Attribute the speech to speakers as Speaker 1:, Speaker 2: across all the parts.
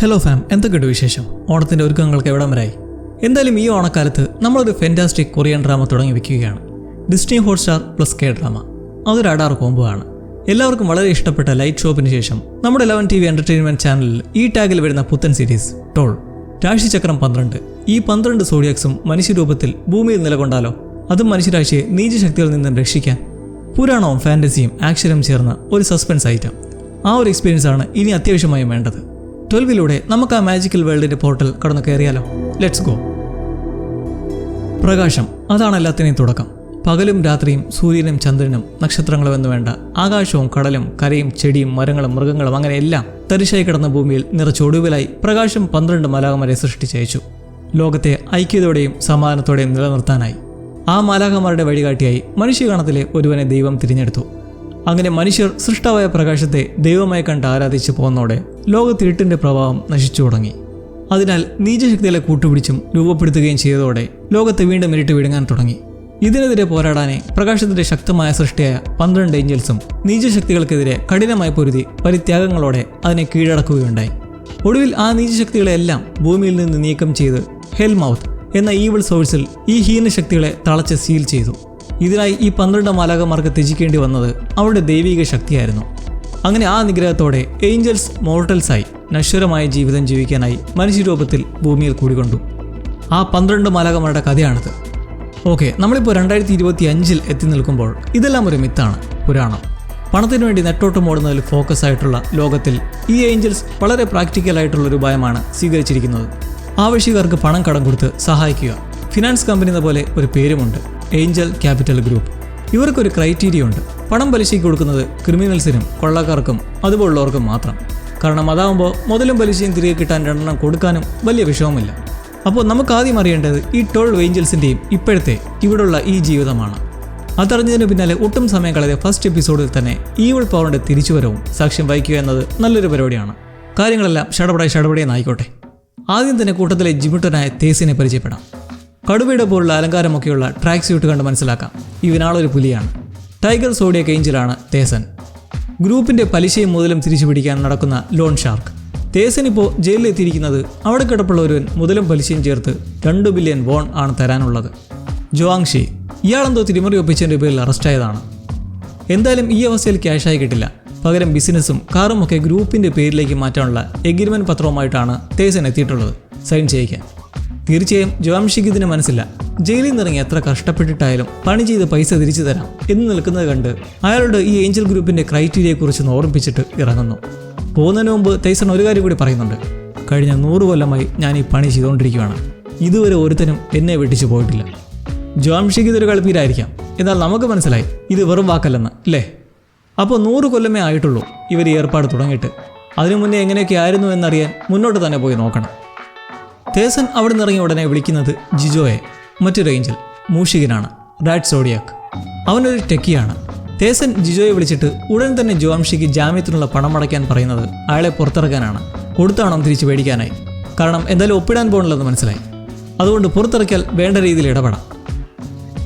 Speaker 1: Hello farm എന്തൊക്കെയുണ്ട് വിശേഷം? ഓണത്തിന്റെ ഒരുക്കങ്ങൾക്ക് എവിടം വരായി എന്തായാലും ഈ ഓണക്കാലത്ത് നമ്മളൊരു ഫെന്റാസ്റ്റിക് കൊറിയൻ ഡ്രാമ തുടങ്ങി വെക്കുകയാണ്. Disney Hotstar plus K drama അതൊരു അടാർ കോംബോ ആണ് എല്ലാവർക്കും വളരെ ഇഷ്ടപ്പെട്ട ലൈറ്റ് ഷോപ്പിന് ശേഷം നമ്മുടെ ലെവൻ ടി വി എന്റർടൈൻമെന്റ് ചാനലിൽ ഈ ടാഗിൽ വരുന്ന പുത്തൻ സീരീസ് ടോൾ രാശിചക്രം പന്ത്രണ്ട്. ഈ പന്ത്രണ്ട് സോഡിയാക്സും മനുഷ്യരൂപത്തിൽ ഭൂമിയിൽ നിലകൊണ്ടാലോ? അതും മനുഷ്യരാശിയെ നീചശക്തികളിൽ നിന്നും രക്ഷിക്കാൻ പുരാണവും ഫാന്റസിയും ആക്ഷനും ചേർന്ന ഒരു സസ്പെൻസ് ഐറ്റം ആ ഒരു എക്സ്പീരിയൻസ് ആണ് ഇനി അത്യാവശ്യമായും വേണ്ടത്. ട്വൽവിലൂടെ നമുക്ക് ആ മാജിക്കൽ വേൾഡിന്റെ പോർട്ടൽ കടന്നു കയറിയാലോ? ലെറ്റ്സ് ഗോ പ്രകാശം അതാണ് എല്ലാത്തിനെയും തുടക്കം. പകലും രാത്രിയും സൂര്യനും ചന്ദ്രനും നക്ഷത്രങ്ങളും എന്ന് വേണ്ട ആകാശവും കടലും കരയും ചെടിയും മരങ്ങളും മൃഗങ്ങളും അങ്ങനെ എല്ലാം തരിശായി കിടന്ന ഭൂമിയിൽ നിറച്ചൊടുവിലായി പ്രകാശം പന്ത്രണ്ട് മലാകമരെ സൃഷ്ടിച്ചയച്ചു ലോകത്തെ ഐക്യതയോടെയും സമാധാനത്തോടെയും നിലനിർത്താനായി. ആ മാലാകമാരുടെ വഴികാട്ടിയായി മനുഷ്യഗണത്തിലെ ഒരുവനെ ദൈവം തിരഞ്ഞെടുത്തു. അങ്ങനെ മനുഷ്യർ സൃഷ്ടാവായ പ്രകാശത്തെ ദൈവമായി കണ്ട് ആരാധിച്ചു പോകുന്നതോടെ ലോകത്ത് ഇരുട്ടിന്റെ പ്രഭാവം നശിച്ചു തുടങ്ങി. അതിനാൽ നീചശക്തികളെ കൂട്ടുപിടിച്ചും രൂപപ്പെടുത്തുകയും ചെയ്തതോടെ ലോകത്തെ വീണ്ടും ഇരുട്ട് വിഴുങ്ങാൻ തുടങ്ങി. ഇതിനെതിരെ പോരാടാനെ പ്രകാശത്തിന്റെ ശക്തമായ സൃഷ്ടിയായ പന്ത്രണ്ട് ഏഞ്ചൽസും നീചശക്തികൾക്കെതിരെ കഠിനമായി പൊരുതി പരിത്യാഗങ്ങളോടെ അതിനെ കീഴടക്കുകയുണ്ടായി. ഒടുവിൽ ആ നീചശക്തികളെല്ലാം ഭൂമിയിൽ നിന്ന് നീക്കം ചെയ്ത് ഹെൽമൗത്ത് എന്ന ഈവിൾ സോഴ്സിൽ ഈ ഹീനശക്തികളെ തളച്ച് സീൽ ചെയ്തു. ഇതിനായി ഈ പന്ത്രണ്ട് മാലാകമാർക്ക് ത്യജിക്കേണ്ടി വന്നത് അവരുടെ ദൈവിക ശക്തിയായിരുന്നു. അങ്ങനെ ആ നിഗ്രഹത്തോടെ ഏഞ്ചൽസ് മോർട്ടൽസായി നശ്വരമായ ജീവിതം ജീവിക്കാനായി മനുഷ്യരൂപത്തിൽ ഭൂമിയിൽ കൂടിക്കൊണ്ടു. ആ പന്ത്രണ്ട് മാലാകമാരുടെ കഥയാണിത്. ഓക്കെ നമ്മളിപ്പോൾ രണ്ടായിരത്തി ഇരുപത്തി അഞ്ചിൽ എത്തി നിൽക്കുമ്പോൾ ഇതെല്ലാം ഒരു മിത്താണ് പുരാണം. പണത്തിനു വേണ്ടി നെട്ടോട്ടം ഓടുന്നതിൽ ഫോക്കസ് ആയിട്ടുള്ള ലോകത്തിൽ ഈ ഏഞ്ചൽസ് വളരെ പ്രാക്ടിക്കൽ ആയിട്ടുള്ള ഒരു ഉപായമാണ് സ്വീകരിച്ചിരിക്കുന്നത്. ആവശ്യക്കാർക്ക് പണം കടം കൊടുത്ത് സഹായിക്കുക. ഫിനാൻസ് കമ്പനി എന്ന പോലെ ഒരു പേരുമുണ്ട്. Angel capital group. ഇവർക്കൊരു ക്രൈറ്റീരിയ ഉണ്ട്. പണം പലിശയ്ക്ക് കൊടുക്കുന്നത് ക്രിമിനൽസിനും കൊള്ളക്കാർക്കും അതുപോലുള്ളവർക്കും മാത്രം. കാരണം അതാവുമ്പോൾ മുതലും പലിശയും തിരികെ കിട്ടാൻ രണ്ടെണ്ണം കൊടുക്കാനും വലിയ വിഷമമില്ല. അപ്പോൾ നമുക്ക് ആദ്യം അറിയേണ്ടത് ഈ ട്വൽവ് ഏഞ്ചൽസിന്റെയും ഇപ്പോഴത്തെ ഇവിടുള്ള ഈ ജീവിതമാണ്. അതറിഞ്ഞതിന് പിന്നാലെ ഒട്ടും സമയം കളയാതെ ഫസ്റ്റ് എപ്പിസോഡിൽ തന്നെ ഈവിൾ പവറിന്റെ തിരിച്ചുവരവും സാക്ഷ്യം വഹിക്കുക എന്നത് നല്ലൊരു പരിപാടിയാണ്. കാര്യങ്ങളെല്ലാം ഷടപടായി ഷടപടിയെന്നായിക്കോട്ടെ ആദ്യം തന്നെ കൂട്ടത്തിലെ ജിമിട്ടനായ തേസിനെ പരിചയപ്പെടാം. കടുവയുടെ പോലുള്ള അലങ്കാരമൊക്കെയുള്ള ട്രാക്ക് സ്യൂട്ട് കണ്ട് മനസ്സിലാക്കാം. ഇവനാളൊരു പുലിയാണ്. ടൈഗർ സോഡിയക് ഏഞ്ചലാണ് തേസൻ. ഗ്രൂപ്പിന്റെ പലിശയും മുതലും തിരിച്ചു പിടിക്കാൻ നടക്കുന്ന ലോൺ ഷാർക്ക് തേസൻ ഇപ്പോൾ ജയിലിലെത്തിയിരിക്കുന്നത് അവിടെ കിടപ്പുള്ള ഒരുവൻ മുതലും പലിശയും ചേർത്ത് രണ്ട് ബില്യൺ വോൺ ആണ് തരാനുള്ളത്. ജോങ് ഷി ഇയാളെന്തോ തിരിമറി ഒപ്പിച്ചതിന്റെ പേരിൽ അറസ്റ്റായതാണ്. എന്തായാലും ഈ അവസ്ഥയിൽ ക്യാഷായി കിട്ടില്ല. പകരം ബിസിനസ്സും കാറും ഒക്കെ ഗ്രൂപ്പിന്റെ പേരിലേക്ക് മാറ്റാനുള്ള എഗ്രിമെന്റ് പത്രവുമായിട്ടാണ് തേസൻ എത്തിയിട്ടുള്ളത്. സൈൻ ചെയ്യിക്കാൻ തീർച്ചയായും ജോംഷിക്ക് ഇതിന് മനസ്സില്ല. ജയിലിൽ നിന്നിറങ്ങി എത്ര കഷ്ടപ്പെട്ടിട്ടായാലും പണി ചെയ്ത് പൈസ തിരിച്ചു തരാം എന്ന് നിൽക്കുന്നത് കണ്ട് അയാളോട് ഈ ഏഞ്ചൽ ഗ്രൂപ്പിന്റെ ക്രൈറ്റീരിയയെക്കുറിച്ച് ഓർമ്മിപ്പിച്ചിട്ട് ഇറങ്ങുന്നു. പോകുന്നതിന് മുമ്പ് തൈസൺ ഒരു കാര്യം കൂടി പറയുന്നുണ്ട്. കഴിഞ്ഞ നൂറ് കൊല്ലമായി ഞാൻ ഈ പണി ചെയ്തുകൊണ്ടിരിക്കുകയാണ്. ഇതുവരെ ഒരുത്തനും എന്നെ വെട്ടിച്ചു പോയിട്ടില്ല. ജോംഷിക്ക് ഇതൊരു കളിപ്പീരായിരിക്കാം. എന്നാൽ നമുക്ക് മനസ്സിലായി ഇത് വെറും വാക്കല്ലെന്ന് അല്ലേ? അപ്പോൾ നൂറ് കൊല്ലമേ ആയിട്ടുള്ളൂ ഇവർ ഏർപ്പാട് തുടങ്ങിയിട്ട്. അതിനു മുന്നേ എങ്ങനെയൊക്കെ ആയിരുന്നു എന്നറിയാൻ മുന്നോട്ട് തന്നെ പോയി നോക്കണം. തേസൻ അവിടെ നിന്നിറങ്ങി ഉടനെ വിളിക്കുന്നത് ജിജോയെ. മറ്റൊരു ഏഞ്ചൽ മൂഷികനാണ്. റാറ്റ് സോഡിയാക്ക് അവനൊരു ടെക്കിയാണ്. തേസൻ ജിജോയെ വിളിച്ചിട്ട് ഉടൻ തന്നെ ജോംഷിക്ക് ജാമ്യത്തിനുള്ള പണം അടയ്ക്കാൻ പറയുന്നത് അയാളെ പുറത്തിറക്കാനാണ്. കൊടുത്താണോ തിരിച്ചു മേടിക്കാനായി. കാരണം എന്തായാലും ഒപ്പിടാൻ പോകണില്ലെന്ന് മനസ്സിലായി. അതുകൊണ്ട് പുറത്തിറക്കിയാൽ വേണ്ട രീതിയിൽ ഇടപെടാം.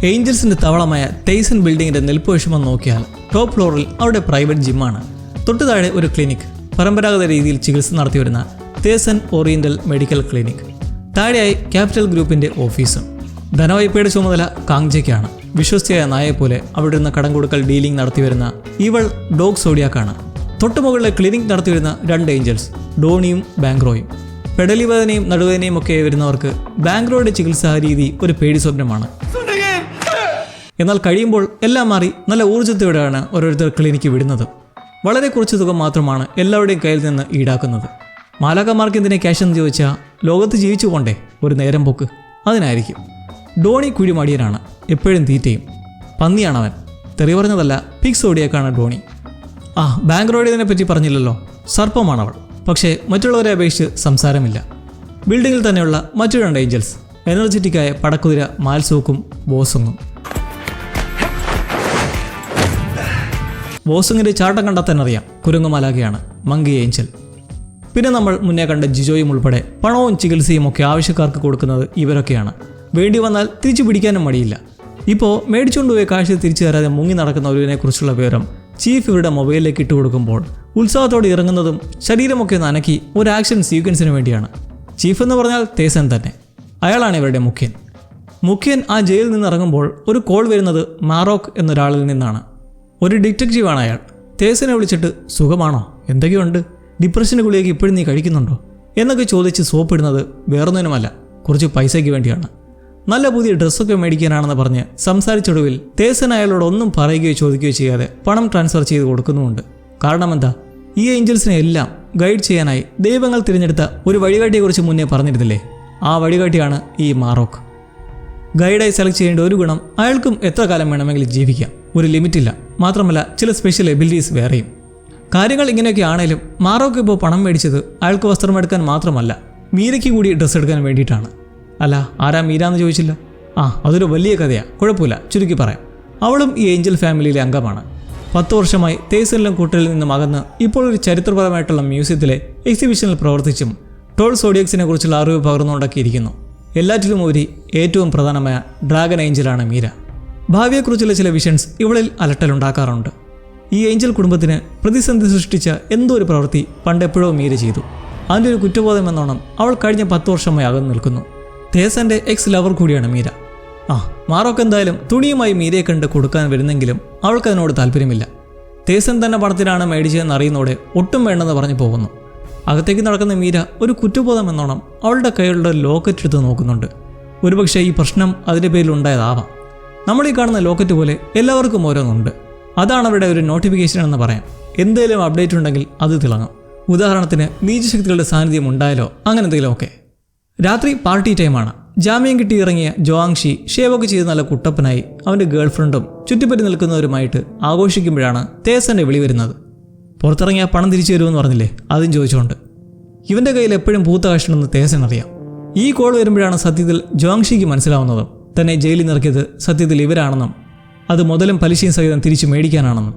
Speaker 1: ഏഞ്ചൽസിന്റെ തവളമായ തേസൻ ബിൽഡിങ്ങിന്റെ നെൽപ്പുവിഷമം നോക്കിയാൽ ടോപ്പ് ഫ്ലോറിൽ അവിടെ പ്രൈവറ്റ് ജിമ്മാണ് തൊട്ടു താഴെ ഒരു ക്ലിനിക് പരമ്പരാഗത രീതിയിൽ ചികിത്സ നടത്തിവരുന്ന തേസൻ ഓറിയന്റൽ മെഡിക്കൽ ക്ലിനിക് താഴെയായി ക്യാപിറ്റൽ ഗ്രൂപ്പിന്റെ ഓഫീസും. ധനവായ്പയുടെ ചുമതല കാങ്ജയ്ക്കാണ് വിശ്വസ്തയായ നായെപ്പോലെ അവിടെ നിന്ന് കടം കൊടുക്കൽ ഡീലിംഗ് നടത്തിവരുന്ന ഇവൾ ഡോഗ് സോഡിയാക്കാണ്. തൊട്ടുമുകളിലെ ക്ലിനിക് നടത്തിവരുന്ന രണ്ട് ഏഞ്ചൽസ് ഡോണിയും ബാങ്ക്രോയും പെടലി വേദനയും നടുവേദനയും ഒക്കെ വരുന്നവർക്ക് ബാങ്ക്രോയുടെ ചികിത്സാ രീതി ഒരു പേടി സ്വപ്നമാണ്. എന്നാൽ കഴിയുമ്പോൾ എല്ലാം മാറി നല്ല ഊർജത്തോടെയാണ് ഓരോരുത്തർ ക്ലിനിക്ക് വിടുന്നത്. വളരെ കുറച്ച് തുക മാത്രമാണ് എല്ലാവരുടെയും കയ്യിൽ നിന്ന് ഈടാക്കുന്നത്. മാലാകമാർക്ക് എന്തിനെ ക്യാഷ് എന്ന് ചോദിച്ചാൽ ലോകത്ത് ജീവിച്ചു പോണ്ടേ ഒരു നേരം പോക്ക്. അതിനായിരിക്കും. ഡോണി കുഴിമടിയനാണ് എപ്പോഴും തീറ്റയും. പന്നിയാണ് അവൻ തെറി പറഞ്ഞതല്ല പിക്സ് ഓടിയേക്കാണ് ഡോണി ആ ബാങ്ക് റോഡിനെ പറ്റി പറഞ്ഞില്ലല്ലോ. സർപ്പമാണവൾ. പക്ഷേ മറ്റുള്ളവരെ അപേക്ഷിച്ച് സംസാരമില്ല. ബിൽഡിങ്ങിൽ തന്നെയുള്ള മറ്റു രണ്ട് ഏഞ്ചൽസ്. എനർജറ്റിക്കായ പടക്കുതിര മാൽസൂക്കും ബോസുങ്ങും. ബോസിങ്ങിന്റെ ചാട്ടം കണ്ടാൽ തന്നെ അറിയാം. കുരങ്ങുമാലാകയാണ് മങ്കി ഏഞ്ചൽ. പിന്നെ നമ്മൾ മുന്നേ കണ്ട ജിജോയും ഉൾപ്പെടെ പണവും ചികിത്സയും ഒക്കെ ആവശ്യക്കാർക്ക് കൊടുക്കുന്നത് ഇവരൊക്കെയാണ്. വേണ്ടി വന്നാൽ തിരിച്ചു പിടിക്കാനും മടിയില്ല. ഇപ്പോൾ മേടിച്ചുകൊണ്ടുപോയ കാശ് തിരിച്ചു തരാതെ മുങ്ങി നടക്കുന്ന ഒരുവിനെ കുറിച്ചുള്ള വിവരം ചീഫ് ഇവരുടെ മൊബൈലിലേക്ക് ഇട്ട് കൊടുക്കുമ്പോൾ ഉത്സാഹത്തോടെ ഇറങ്ങുന്നതും ശരീരമൊക്കെ നനക്കി ഒരു ആക്ഷൻ സീക്വൻസിന് വേണ്ടിയാണ്. ചീഫ് എന്ന് പറഞ്ഞാൽ തേസൻ തന്നെ. അയാളാണ് ഇവരുടെ മുഖ്യൻ. മുഖ്യൻ ആ ജയിലിൽ നിന്ന് ഇറങ്ങുമ്പോൾ ഒരു കോൾ വരുന്നത് മാറോക്ക് എന്നൊരാളിൽ നിന്നാണ്. ഒരു ഡിറ്റക്റ്റീവാണ് അയാൾ. തേസനെ വിളിച്ചിട്ട് സുഖമാണോ? എന്തൊക്കെയുണ്ട്? ഡിപ്രഷന്റെ ഗുളിയൊക്കെ ഇപ്പോഴും നീ കഴിക്കുന്നുണ്ടോ? എന്നൊക്കെ ചോദിച്ച് സോപ്പിടുന്നത് വേറൊന്നിനുമല്ല കുറച്ച് പൈസയ്ക്ക് വേണ്ടിയാണ്. നല്ല പുതിയ ഡ്രസ്സൊക്കെ മേടിക്കാനാണെന്ന് പറഞ്ഞ് സംസാരിച്ചൊടുവിൽ തേസൻ അയാളോട് ഒന്നും പറയുകയോ ചോദിക്കുകയോ ചെയ്യാതെ പണം ട്രാൻസ്ഫർ ചെയ്ത് കൊടുക്കുന്നുമുണ്ട്. കാരണം എന്താ? ഈ ഏഞ്ചൽസിനെ എല്ലാം ഗൈഡ് ചെയ്യാനായി ദൈവങ്ങൾ തിരഞ്ഞെടുത്ത ഒരു വഴികാട്ടിയെക്കുറിച്ച് മുന്നേ പറഞ്ഞിരുന്നില്ലേ? ആ വഴികാട്ടിയാണ് ഈ മാറോക്ക് ഗൈഡായി സെലക്ട് ചെയ്യേണ്ട ഒരു ഗുണം അയാൾക്കും എത്ര കാലം വേണമെങ്കിലും ജീവിക്കാം. ഒരു ലിമിറ്റില്ല. മാത്രമല്ല ചില സ്പെഷ്യൽ എബിലിറ്റീസ് വേറെയും. കാര്യങ്ങൾ ഇങ്ങനെയൊക്കെ ആണേലും മാറോക്ക് ഇപ്പോൾ പണം മേടിച്ചത് അയാൾക്ക് വസ്ത്രം എടുക്കാൻ മാത്രമല്ല മീരയ്ക്ക് കൂടി ഡ്രസ്സ് എടുക്കാൻ വേണ്ടിയിട്ടാണ്. അല്ല ആരാ മീര എന്ന് ചോദിച്ചില്ല? ആ അതൊരു വലിയ കഥയാണ് കുഴപ്പമില്ല ചുരുക്കി പറയാം. അവളും ഈ ഏഞ്ചൽ ഫാമിലിയിലെ അംഗമാണ്. പത്ത് വർഷമായി തേസലിലും കൂട്ടലിൽ നിന്നും അകന്ന് ഇപ്പോൾ ഒരു ചരിത്രപരമായിട്ടുള്ള മ്യൂസിയത്തിലെ എക്സിബിഷനിൽ പ്രവർത്തിച്ചും ടോൾ സോഡിയക്സിനെ കുറിച്ചുള്ള അറിവ് പകർന്നുകൊണ്ടൊക്കെയിരിക്കുന്നു. എല്ലാറ്റിലും ഉപരി ഏറ്റവും പ്രധാനമായ ഡ്രാഗൺ ഏഞ്ചലാണ് മീര. ഭാവിയെക്കുറിച്ചുള്ള ചില വിഷൻസ് ഇവളിൽ അലട്ടലുണ്ടാക്കാറുണ്ട്. ഈ ഏഞ്ചൽ കുടുംബത്തിന് പ്രതിസന്ധി സൃഷ്ടിച്ച എന്തോ ഒരു പ്രവൃത്തി പണ്ടെപ്പോഴോ മീര ചെയ്തു. അതിന്റെ ഒരു കുറ്റബോധം എന്നോണം അവൾ കഴിഞ്ഞ പത്ത് വർഷമായി അകന്നു നിൽക്കുന്നു. തേസന്റെ എക്സ് ലവർ കൂടിയാണ് മീര. ആ മാറോക്ക് എന്തായാലും തുണിയുമായി മീരയെ കണ്ട് കൊടുക്കാൻ വരുന്നെങ്കിലും അവൾക്ക് അതിനോട് താല്പര്യമില്ല. തേസൻ തന്നെ പണത്തിനാണ് മേടിച്ചതെന്ന് അറിയുന്നതോടെ ഒട്ടും വേണ്ടെന്ന് പറഞ്ഞു പോകുന്നു. അകത്തേക്ക് നടക്കുന്ന മീര ഒരു കുറ്റബോധം എന്നോണം അവളുടെ കയ്യിലുള്ള ലോക്കറ്റ് എടുത്ത് നോക്കുന്നുണ്ട്. ഒരുപക്ഷെ ഈ പ്രശ്നം അതിന്റെ പേരിൽ ഉണ്ടായതാവാം. നമ്മൾ ഈ കാണുന്ന ലോക്കറ്റ് പോലെ എല്ലാവർക്കും ഓരോന്നുണ്ട്. അതാണ് അവരുടെ ഒരു നോട്ടിഫിക്കേഷൻ എന്ന് പറയാം. എന്തെങ്കിലും അപ്ഡേറ്റ് ഉണ്ടെങ്കിൽ അത് തിളങ്ങും. ഉദാഹരണത്തിന് നീചശക്തികളുടെ സാന്നിധ്യം ഉണ്ടായാലോ അങ്ങനെ എന്തെങ്കിലും എന്തെങ്കിലുമൊക്കെ രാത്രി പാർട്ടി ടൈമാണ് ജാമ്യം കിട്ടി ഇറങ്ങിയ ജോങ്ഷി ഷേവൊക്കെ ചെയ്ത് നല്ല കുട്ടപ്പനായി അവന്റെ ഗേൾഫ്രണ്ടും ചുറ്റിപ്പറ്റി നിൽക്കുന്നവരുമായിട്ട് ആഘോഷിക്കുമ്പോഴാണ് തേസന്റെ വിളി വരുന്നത് പുറത്തിറങ്ങിയ പണം തിരിച്ചു തരുമെന്ന് പറഞ്ഞില്ലേ? അതും ചോദിച്ചുകൊണ്ട്. ഇവന്റെ കയ്യിൽ എപ്പോഴും പൂത്ത കാശുണ്ടെന്ന് തേസൻ അറിയാം. ഈ കോൾ വരുമ്പോഴാണ് സത്യത്തിൽ ജോങ്ഷിക്ക് മനസ്സിലാവുന്നതും തന്നെ ജയിലിൽ നിറക്കിയത് സത്യത്തിൽ ഇവരാണെന്നും അത് മുതലും പലിശയും സഹിതം തിരിച്ചു മേടിക്കാനാണെന്നും.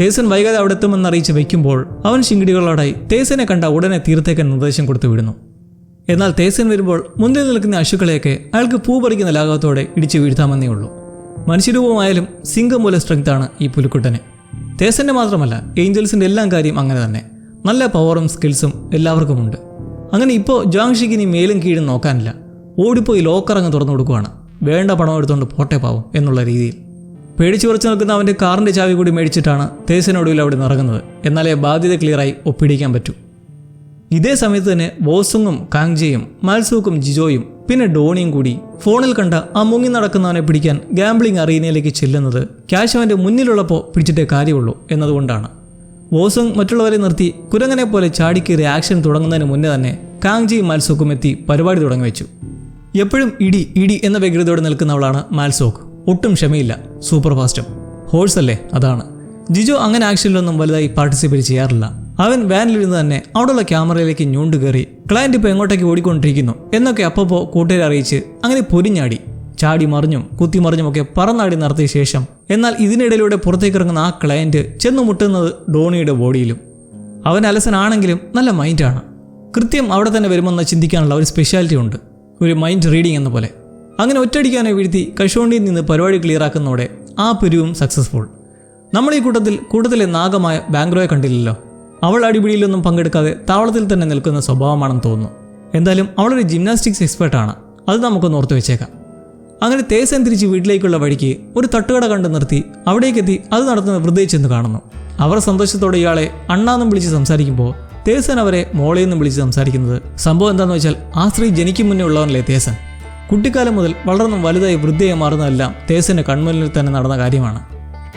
Speaker 1: തേസൻ വൈകാതെ അവിടെ എത്തുമെന്ന് അറിയിച്ച് വയ്ക്കുമ്പോൾ അവൻ ശിങ്കിടികളോടായി തേസനെ കണ്ട ഉടനെ തീർത്തേക്കൻ നിർദ്ദേശം കൊടുത്തു വിടുന്നു. എന്നാൽ തേസൻ വരുമ്പോൾ മുന്നിൽ നിൽക്കുന്ന അശുക്കളെയൊക്കെ അയാൾക്ക് പൂ പറിക്കുന്ന ലാഘവത്തോടെ ഇടിച്ചു വീഴ്ത്താമെന്നേ ഉള്ളൂ. മനുഷ്യരൂപമായാലും സിംഗം പോലെ ആണ് ഈ പുലിക്കുട്ടന്. തേസന്റെ മാത്രമല്ല ഏഞ്ചൽസിന്റെ എല്ലാം കാര്യം അങ്ങനെ തന്നെ. നല്ല പവറും സ്കിൽസും എല്ലാവർക്കുമുണ്ട്. അങ്ങനെ ഇപ്പോൾ ജാങ്ഷിക്ക് ഇനി മേലും കീഴും നോക്കാനില്ല. ഓടിപ്പോയി ലോക്കറങ്ങ് തുറന്നു കൊടുക്കുവാണ്. വേണ്ട പണം എടുത്തുകൊണ്ട് പോട്ടെ പാവും എന്നുള്ള രീതിയിൽ. പേടിച്ചു കുറച്ച് നിൽക്കുന്ന അവന്റെ കാറിന്റെ ചാവി കൂടി മേടിച്ചിട്ടാണ് തേസനൊടുവിൽ അവിടെ നിന്ന് ഇറങ്ങുന്നത്. എന്നാലേ ബാധ്യത ക്ലിയറായി ഒപ്പിടിക്കാൻ പറ്റൂ. ഇതേ സമയത്ത് തന്നെ ബോസുങ്ങും കാങ്ജയും മാൽസൂക്കും ജിജോയും പിന്നെ ഡോണിയും കൂടി ഫോണിൽ കണ്ട ആ മുങ്ങി നടക്കുന്നവനെ പിടിക്കാൻ ഗാംബ്ലിംഗ് അറീനയിലേക്ക് ചെല്ലുന്നത് ക്യാഷ് അവന്റെ മുന്നിലുള്ളപ്പോൾ പിടിച്ചിട്ടേ കാര്യമുള്ളൂ എന്നതുകൊണ്ടാണ്. ബോസുങ് മറ്റുള്ളവരെ നിർത്തി കുരങ്ങനെ പോലെ ചാടിക്കേറി ആക്ഷൻ തുടങ്ങുന്നതിന് മുന്നേ തന്നെ കാങ്ജിയും മാൽസൂക്കും എത്തി പരിപാടി തുടങ്ങി വെച്ചു എപ്പോഴും ഇടി ഇടി എന്ന വ്യഗ്രതയോടെ നിൽക്കുന്നവളാണ് മാൽസോക്ക്. ഒട്ടും ക്ഷമയില്ല. സൂപ്പർ ഫാസ്റ്റും ഹോഴ്സ് അല്ലേ അതാണ്. ജിജു അങ്ങനെ ആക്ഷനിലൊന്നും വലുതായി പാർട്ടിസിപ്പേറ്റ് ചെയ്യാറില്ല. അവൻ വാനിലിരുന്ന് തന്നെ അവിടെയുള്ള ക്യാമറയിലേക്ക് ഞൂണ്ടു കയറി ക്ലയന്റ് ഇപ്പോൾ എങ്ങോട്ടേക്ക് ഓടിക്കൊണ്ടിരിക്കുന്നു? എന്നൊക്കെ അപ്പപ്പോൾ കൂട്ടുകാരെ അറിയിച്ച് അങ്ങനെ പൊരിഞ്ഞാടി. ചാടി മറിഞ്ഞും കുത്തി മറിഞ്ഞുമൊക്കെ പറന്നാടി നടത്തിയ ശേഷം എന്നാൽ ഇതിനിടയിലൂടെ പുറത്തേക്ക് ഇറങ്ങുന്ന ആ ക്ലയന്റ് ചെന്ന് മുട്ടുന്നത് ഡോണിയുടെ ബോഡിയിലും. അവൻ അലസനാണെങ്കിലും നല്ല മൈൻഡാണ്. കൃത്യം അവിടെ തന്നെ വരുമെന്ന് ചിന്തിക്കാനുള്ള ഒരു സ്പെഷ്യാലിറ്റി ഉണ്ട്. ഒരു മൈൻഡ് റീഡിംഗ് എന്ന പോലെ. അങ്ങനെ ഒറ്റയടിക്കാനെ വീഴ്ത്തി കശോണ്ടിയിൽ നിന്ന് പരിപാടി ക്ലിയറാക്കുന്നതോടെ ആ പിരിവും സക്സസ്ഫുൾ നമ്മൾ ഈ കൂട്ടത്തിൽ കൂടുതലെ നാഗമായ ബാംഗ്ലോയെ കണ്ടില്ലല്ലോ. അവൾ അടിപിടിയിലൊന്നും പങ്കെടുക്കാതെ താവളത്തിൽ തന്നെ നിൽക്കുന്ന സ്വഭാവമാണെന്ന് തോന്നുന്നു. എന്തായാലും അവളൊരു ജിംനാസ്റ്റിക്സ് എക്സ്പേർട്ടാണ് അത് നമുക്കൊന്ന് ഓർത്ത് വെച്ചേക്കാം. അങ്ങനെ തേസൻ തിരിച്ച് വീട്ടിലേക്കുള്ള വഴിക്ക് ഒരു തട്ടുകട കണ്ട് നിർത്തി അവിടേക്കെത്തി അത് നടത്തുന്ന വൃദ്ധയെ ചെന്ന് കാണുന്നു. അവർ സന്തോഷത്തോടെ ഇയാളെ അണ്ണാന്നും വിളിച്ച് സംസാരിക്കുമ്പോൾ തേസൻ അവരെ മോളെന്നും വിളിച്ച് സംസാരിക്കുന്നത് സംഭവം എന്താണെന്ന് വെച്ചാൽ ആ സ്ത്രീ ജനിക്കും മുന്നേ ഉള്ളവനല്ലേ തേസൻ. കുട്ടിക്കാലം മുതൽ വളർന്നും വലുതായി വൃദ്ധയെ മാറുന്നതെല്ലാം തേസിന്റെ കൺമുന്നിൽ തന്നെ നടന്ന കാര്യമാണ്.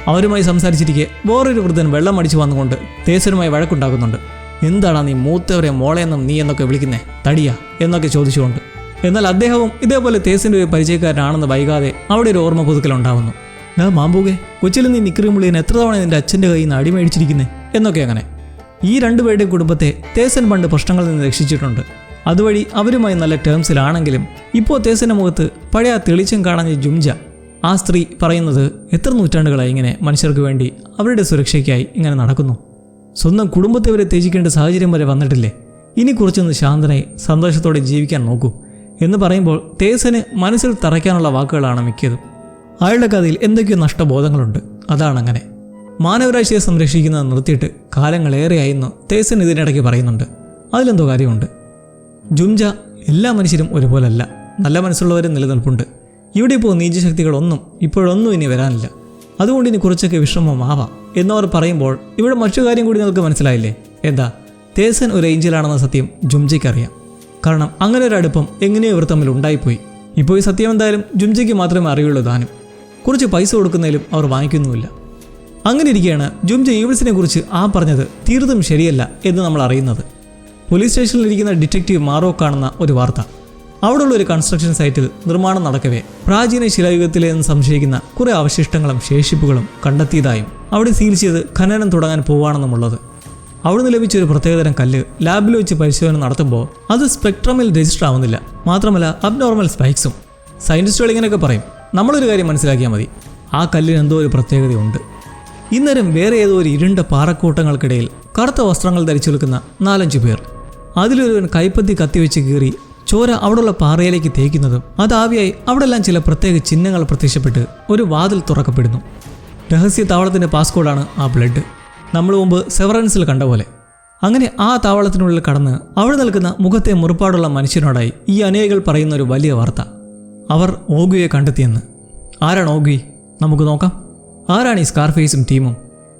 Speaker 1: അവരുമായി സംസാരിച്ചിരിക്കെ വേറൊരു വൃദ്ധൻ വെള്ളം അടിച്ചു വന്നുകൊണ്ട് തേസനുമായി വഴക്കുണ്ടാക്കുന്നുണ്ട്. എന്താണ് നീ മൂത്തവരെ മോളെന്നും നീ എന്നൊക്കെ വിളിക്കുന്നേ? തടിയാ? എന്നൊക്കെ ചോദിച്ചുകൊണ്ട്. എന്നാൽ അദ്ദേഹവും ഇതേപോലെ തേസിന്റെ ഒരു പരിചയക്കാരനാണെന്ന് വൈകാതെ അവിടെ ഒരു ഓർമ്മ പുതുക്കലുണ്ടാവുന്നു ഞാൻ മാമ്പൂകെ കൊച്ചിൽ നീ നിക്രിമുള്ളിയൻ എത്ര തവണ നിന്റെ അച്ഛന്റെ കയ്യിൽ നിന്ന് അടിമേടിച്ചിരിക്കുന്നേ? എന്നൊക്കെ അങ്ങനെ. ഈ രണ്ടുപേരുടെയും കുടുംബത്തെ തേസൻ പണ്ട് പ്രശ്നങ്ങളിൽ നിന്ന് രക്ഷിച്ചിട്ടുണ്ട്. അതുവഴി അവരുമായി നല്ല ടേംസിലാണെങ്കിലും ഇപ്പോൾ തേസിന്റെ മുഖത്ത് പഴയ തെളിച്ചം കാണാഞ്ഞ ജുംജ. ആ സ്ത്രീ പറയുന്നത് എത്ര നൂറ്റാണ്ടുകളായി ഇങ്ങനെ മനുഷ്യർക്ക് വേണ്ടി അവരുടെ സുരക്ഷയ്ക്കായി ഇങ്ങനെ നടക്കുന്നു. സ്വന്തം കുടുംബത്തെ വരെ ത്യജിക്കേണ്ട സാഹചര്യം വരെ വന്നിട്ടില്ലേ? ഇനി കുറച്ചൊന്ന് ശാന്തനായി സന്തോഷത്തോടെ ജീവിക്കാൻ നോക്കൂ എന്ന് പറയുമ്പോൾ തേസന് മനസ്സിൽ തറയ്ക്കാനുള്ള വാക്കുകളാണ് മിക്കതും. അയാളുടെ കഥയിൽ എന്തൊക്കെയോ നഷ്ടബോധങ്ങളുണ്ട്. അതാണ് അങ്ങനെ. മാനവരാശിയെ സംരക്ഷിക്കുന്നത് നിർത്തിയിട്ട് കാലങ്ങളേറെയായിരുന്നു തേസൻ ഇതിനിടയ്ക്ക് പറയുന്നുണ്ട്. അതിലെന്തോ കാര്യമുണ്ട്. ജുംജ എല്ലാ മനുഷ്യരും ഒരുപോലല്ല. നല്ല മനസ്സുള്ളവരും നിലനിൽപ്പുണ്ട്. ഇവിടെ ഇപ്പോൾ നീചശക്തികളൊന്നും ഇപ്പോഴൊന്നും ഇനി വരാനില്ല. അതുകൊണ്ട് ഇനി കുറച്ചൊക്കെ വിശ്രമമാവാം എന്നവർ പറയുമ്പോൾ ഇവിടെ മറ്റു കാര്യം കൂടി നിങ്ങൾക്ക് മനസ്സിലായില്ലേ? എന്താ? തേസൻ ഒരു ഏഞ്ചലാണെന്ന സത്യം ജുംജയ്ക്ക് അറിയാം കാരണം അങ്ങനെ ഒരു അടുപ്പം എങ്ങനെയോ ഇവർ തമ്മിൽ ഉണ്ടായിപ്പോയി. ഇപ്പോൾ ഈ സത്യം എന്തായാലും ജുംജയ്ക്ക് മാത്രമേ അറിയുള്ളൂ താനും. കുറച്ച് പൈസ കൊടുക്കുന്നതിലും അവർ വാങ്ങിക്കുന്നുമില്ല. അങ്ങനെ ഇരിക്കുകയാണ് ജുംജ ഈവിൾസിനെ കുറിച്ച് ആ പറഞ്ഞത് തീർത്തും ശരിയല്ല എന്ന് നമ്മൾ അറിയുന്നത്. പോലീസ് സ്റ്റേഷനിൽ ഇരിക്കുന്ന ഡിറ്റക്റ്റീവ് മാറോ കാണുന്ന ഒരു വാർത്ത. അവിടെയുള്ള ഒരു കൺസ്ട്രക്ഷൻ സൈറ്റിൽ നിർമ്മാണം നടക്കവേ പ്രാചീന ശിലായുഗത്തിലെ എന്ന് സംശയിക്കുന്ന കുറേ അവശിഷ്ടങ്ങളും ശേഷിപ്പുകളും കണ്ടെത്തിയതായും അവിടെ സീൽ ചെയ്ത് ഖനനം തുടങ്ങാൻ പോവാണെന്നുമുള്ളത് അവിടുന്ന് ലഭിച്ച ഒരു പ്രത്യേകതരം കല്ല് ലാബിൽ വെച്ച് പരിശോധന നടത്തുമ്പോൾ അത് സ്പെക്ട്രമിൽ രജിസ്റ്റർ ആവുന്നില്ല. മാത്രമല്ല അബ്നോർമൽ സ്പൈക്സും സയന്റിസ്റ്റുകൾ ഇങ്ങനെയൊക്കെ പറയും. നമ്മളൊരു കാര്യം മനസ്സിലാക്കിയാൽ മതി. ആ കല്ലിന് എന്തോ ഒരു പ്രത്യേകതയുണ്ട്. ഇന്നേരം വേറെ ഏതോ ഒരു ഇരുണ്ട പാറക്കൂട്ടങ്ങൾക്കിടയിൽ കറുത്ത വസ്ത്രങ്ങൾ ധരിച്ചു നിൽക്കുന്ന നാലഞ്ചു പേർ. അതിലൊരുവൻ കൈപ്പത്തി കത്തിവെച്ച് കീറി ചോര അവിടെയുള്ള പാറയിലേക്ക് തേക്കുന്നതും അതാവിയായി അവിടെല്ലാം ചില പ്രത്യേക ചിഹ്നങ്ങൾ പ്രത്യക്ഷപ്പെട്ട് ഒരു വാതിൽ തുറക്കപ്പെടുന്നു. രഹസ്യ താവളത്തിന്റെ പാസ്കോഡാണ് ആ ബ്ലഡ് നമ്മൾ മുമ്പ് സെവറൻസിൽ കണ്ട പോലെ. അങ്ങനെ ആ താവളത്തിനുള്ളിൽ കടന്ന് അവിടെ നിൽക്കുന്ന മുഖത്തെ മുറിപ്പാടുള്ള മനുഷ്യനോടായി ഈ അനേകൾ പറയുന്ന ഒരു വലിയ വാർത്ത. അവർ ഓഗുയെ കണ്ടെത്തിയെന്ന്. ആരാണ് ഓഗുയി നമുക്ക് നോക്കാം. ആരാണ് ഈ സ്കാർഫേസും ടീമും?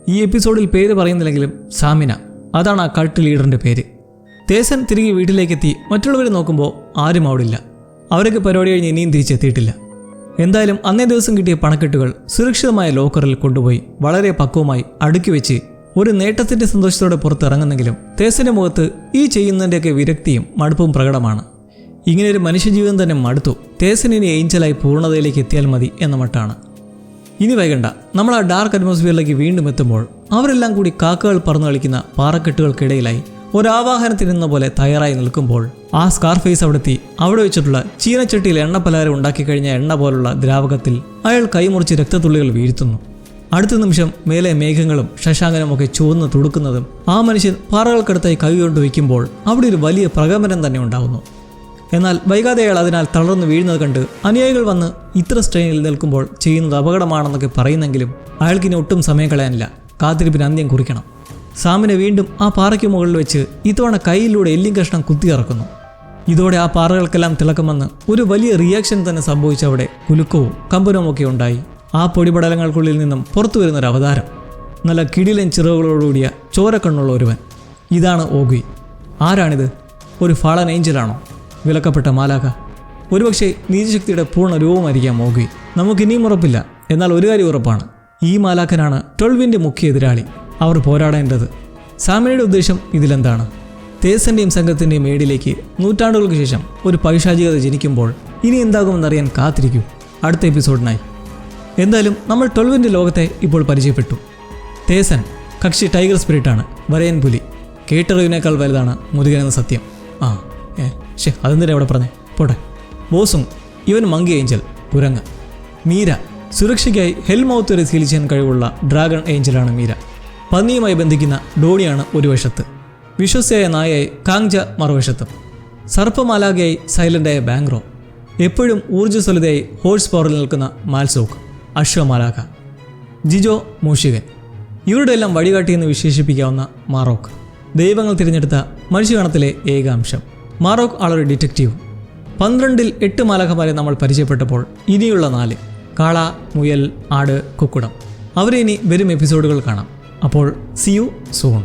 Speaker 1: ഈ എപ്പിസോഡിൽ പേര് പറയുന്നില്ലെങ്കിലും സാമിന. അതാണ് ആ കൾട്ട് ലീഡറിന്റെ പേര്. തേസൻ തിരികെ വീട്ടിലേക്കെത്തി മറ്റുള്ളവരെ നോക്കുമ്പോൾ ആരും അവിടെ ഇല്ല അവരൊക്കെ പരിപാടി കഴിഞ്ഞ് ഇനിയും തിരിച്ചെത്തിയിട്ടില്ല. എന്തായാലും അന്നേ ദിവസം കിട്ടിയ പണക്കെട്ടുകൾ സുരക്ഷിതമായ ലോക്കറിൽ കൊണ്ടുപോയി വളരെ പക്വമായി അടുക്കി വെച്ച് ഒരു നേട്ടത്തിന്റെ സന്തോഷത്തോടെ പുറത്തിറങ്ങുന്നെങ്കിലും തേസന്റെ മുഖത്ത് ഈ ചെയ്യുന്നതിന്റെയൊക്കെ വിരക്തിയും മടുപ്പും പ്രകടമാണ്. ഇങ്ങനെ ഒരു മനുഷ്യജീവിതം തന്നെ മടുത്തു. തേസൻ ഇനി ഏഞ്ചലായി പൂർണതയിലേക്ക് എത്തിയാൽ മതി എന്ന മട്ടാണ്. ഇനി വൈകണ്ട. നമ്മൾ ആ ഡാർക്ക് അറ്റ്മോസ്ഫിയറിലേക്ക് വീണ്ടും എത്തുമ്പോൾ അവരെല്ലാം കൂടി കാക്കകൾ പറന്നു കളിക്കുന്ന പാറക്കെട്ടുകൾക്കിടയിലായി ഒരാവാഹനത്തിനെന്ന പോലെ തയ്യാറായി നിൽക്കുമ്പോൾ ആ സ്കാർഫേസ് അവിടെത്തി. അവിടെ വെച്ചിട്ടുള്ള ചീനച്ചട്ടിയിൽ എണ്ണ പലഹാരം ഉണ്ടാക്കി കഴിഞ്ഞ എണ്ണ പോലുള്ള ദ്രാവകത്തിൽ അയാൾ കൈമുറിച്ച് രക്തത്തുള്ളികൾ വീഴ്ത്തുന്നു. അടുത്ത നിമിഷം മേലെ മേഘങ്ങളും ശശാങ്കനും ഒക്കെ ചുവന്ന് തുടുക്കുന്നതും ആ മനുഷ്യൻ പാറകൾക്കടുത്തായി കൈ കൊണ്ട് വയ്ക്കുമ്പോൾ അവിടെ ഒരു വലിയ പ്രകമ്പനം തന്നെ ഉണ്ടാകുന്നു എന്നാൽ വൈകാതെ അയാൾ അതിനാൽ തളർന്നു വീഴുന്നത് കണ്ട് അനുയായികൾ വന്ന് ഇത്ര സ്ട്രെയിനിൽ നിൽക്കുമ്പോൾ ചെയ്യുന്നത് അപകടമാണെന്നൊക്കെ പറയുന്നെങ്കിലും അയാൾക്കിനി ഒട്ടും സമയം കളയാനില്ല. കാത്തിരിപ്പിന് അന്ത്യം കുറിക്കണം. സാമിനെ വീണ്ടും ആ പാറയ്ക്ക് മുകളിൽ വെച്ച് ഇത്തവണ കൈയിലൂടെ എല്ലിം കഷ്ണം കുത്തിയിറക്കുന്നു ഇതോടെ ആ പാറകൾക്കെല്ലാം തിളക്കമെന്ന് ഒരു വലിയ റിയാക്ഷൻ തന്നെ സംഭവിച്ചവിടെ കുലുക്കവും കമ്പനവും ഒക്കെ ഉണ്ടായി. ആ പൊടിപടലങ്ങൾക്കുള്ളിൽ നിന്നും പുറത്തു വരുന്നൊരു അവതാരം. നല്ല കിടിലൻ ചിറകുകളോടുകൂടിയ ചോരക്കണ്ണുള്ള ഒരുവൻ. ഇതാണ് ഓഗി. ആരാണിത്? ഒരു ഫാളൻ ഏഞ്ചലാണോ വിലക്കപ്പെട്ട മാലാക ഒരുപക്ഷെ നീതിശക്തിയുടെ പൂർണ രൂപമായിരിക്കാം ഓഗി. നമുക്കിനിയും ഉറപ്പില്ല. എന്നാൽ ഒരു കാര്യം ഉറപ്പാണ്. ഈ മാലാഖനാണ് ട്വൽവിന്റെ മുഖ്യ എതിരാളി. അവർ പോരാടേണ്ടത്. സാമിനയുടെ ഉദ്ദേശം ഇതിലെന്താണ്? തേസന്റെയും സംഘത്തിന്റെയും ഏടിലേക്ക് നൂറ്റാണ്ടുകൾക്ക് ശേഷം ഒരു പൈശാചികത ജനിക്കുമ്പോൾ ഇനി എന്താകുമെന്നറിയാൻ കാത്തിരിക്കൂ. അടുത്ത എപ്പിസോഡിനായി. എന്തായാലും നമ്മൾ ട്വൽവിന്റെ ലോകത്തെ ഇപ്പോൾ പരിചയപ്പെട്ടു. തേസൻ കക്ഷി ടൈഗർ സ്പിരിറ്റാണ് വരയൻ പുലി. കേട്ടറിവിനേക്കാൾ വലുതാണ് മുരുകനെന്ന സത്യം. ആ ഏ ഷേ അതെന്തിനാ ഇവിടെ പറഞ്ഞേ? പോട്ടെ. ബോസും ഇവൻ മങ്കി ഏഞ്ചൽ കുരങ്ങ്. മീര സുരക്ഷയ്ക്കായി ഹെൽമൗത്ത് വരെ സീൽ ചെയ്യാൻ കഴിവുള്ള ഡ്രാഗൺ ഏഞ്ചലാണ് മീര. പന്നിയുമായി ബന്ധിക്കുന്ന ഡോണിയാണ് ഒരു വശത്ത് വിശ്വസ്തയായ നായയായി കാങ്ജ മറുവശത്തും. സർപ്പമാലാകയായി സൈലന്റായ ബാങ്ക്രോ. എപ്പോഴും ഊർജസ്വലതയായി ഹോഴ്സ് പവറിൽ നിൽക്കുന്ന മാൽസോക്ക് അശ്വമാലാക ജിജോ മൂഷികൻ. ഇവരുടെ എല്ലാം വഴികാട്ടിയെന്ന് വിശേഷിപ്പിക്കാവുന്ന മാറോക്ക്. ദൈവങ്ങൾ തിരഞ്ഞെടുത്ത മനുഷ്യഗണത്തിലെ ഏകാംശം. മാറോക്ക് ആളൊരു ഡിറ്റക്റ്റീവ്. പന്ത്രണ്ടിൽ എട്ട് മാലാഖമാരെ നമ്മൾ പരിചയപ്പെട്ടപ്പോൾ ഇനിയുള്ള നാല്. കാള മുയൽ ആട് കുക്കുടം. അവരെ ഇനി വരും എപ്പിസോഡുകൾ കാണാം. അപ്പോൾ സി യു സൂൺ